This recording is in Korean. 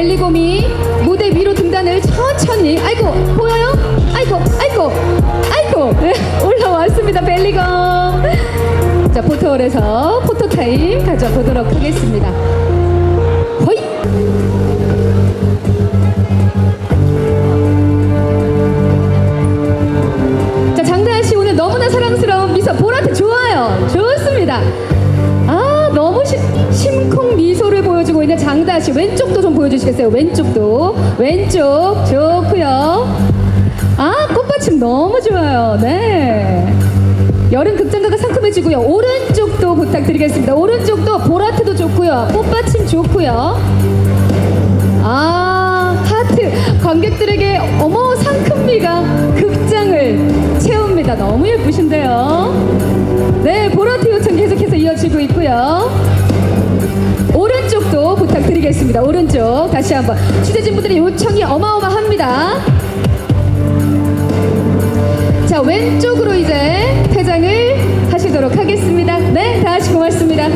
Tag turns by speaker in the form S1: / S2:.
S1: 벨리곰이 무대 위로 등단을 천천히. 아이고 보여요? 아이고 아이고 아이고. 네, 올라왔습니다 벨리곰 자 포토홀에서 포토타임 가져보도록 하겠습니다 심쿵 미소를 보여주고 있는 장다현 씨 왼쪽도 좀 보여주시겠어요? 왼쪽도. 왼쪽 좋고요. 아 꽃받침 너무 좋아요. 네. 여름 극장가가 상큼해지고요. 오른쪽도 부탁드리겠습니다. 오른쪽도 보라트도 좋고요. 꽃받침 좋고요. 아 하트. 관객들에게 어머 상큼미가 극장을 채웁니다. 너무 예쁘신데요. 네 보라트 요청 계속해서 이어지고 있고요 오른쪽도 부탁드리겠습니다. 오른쪽 다시 한번 취재진분들의 요청이 어마어마합니다. 자 왼쪽으로 이제 퇴장을 하시도록 하겠습니다. 네 다시 고맙습니다